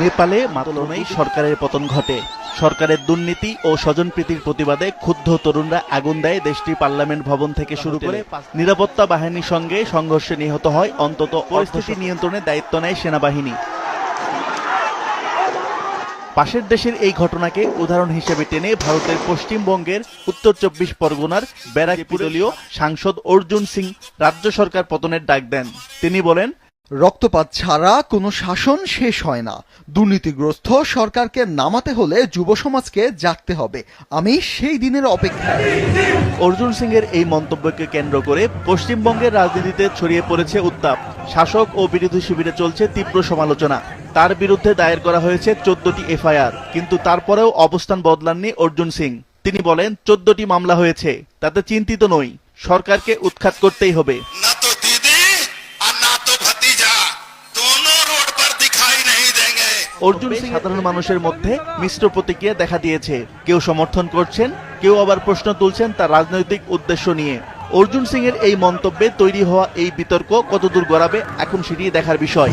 নেপালে মাত্র সরকারের পতন ঘটে। সরকারের দুর্নীতি ও স্বজনপ্রীতির প্রতিবাদে ক্ষুব্ধ তরুণরা আগুন দেয় দেশটির পার্লামেন্ট ভবন থেকে শুরু করে নিরাপত্তা বাহিনীর সঙ্গে সংঘর্ষে নিহত হয় অন্তত পরিস্থিতি নিয়ন্ত্রণে দায়িত্ব নেয় সেনাবাহিনী। পাশের দেশের এই ঘটনাকে উদাহরণ হিসেবে টেনে ভারতের পশ্চিমবঙ্গের উত্তর চব্বিশ পরগনার ব্যারাকপুর দলীয় সাংসদ অর্জুন সিং রাজ্য সরকার পতনের ডাক দেন। তিনি বলেন রক্তপাত ছাড়া কোনো শাসন শেষ হয় না। দুর্নীতিগ্রস্ত সরকারকে নামাতে হলে যুব সমাজকে জাগতে হবে। আমি সেই দিনের অপেক্ষায়। অর্জুন সিং এর এই মন্তব্যকে কেন্দ্র করে পশ্চিমবঙ্গের রাজনীতিতে ছড়িয়ে পড়েছে উত্তাপ। শাসক ও বিরোধী শিবিরে চলছে তীব্র সমালোচনা। তার বিরুদ্ধে দায়ের করা হয়েছে চোদ্দটি এফআইআর, কিন্তু তারপরেও অবস্থান বদলাননি অর্জুন সিং। তিনি বলেন, চোদ্দটি মামলা হয়েছে, তাতে চিন্তিত নই। সরকারকে উৎখাত করতেই হবে। অর্জুন সিং সাধারণ মানুষের মধ্যে মিশ্র প্রতিক্রিয়া দেখা দিয়েছে। কেউ সমর্থন করছেন, কেউ আবার প্রশ্ন তুলছেন তার রাজনৈতিক উদ্দেশ্য নিয়ে। অর্জুন সিং এর এই মন্তব্যে তৈরি হওয়া এই বিতর্ক কতদূর গড়াবে, এখন সেটি দেখার বিষয়।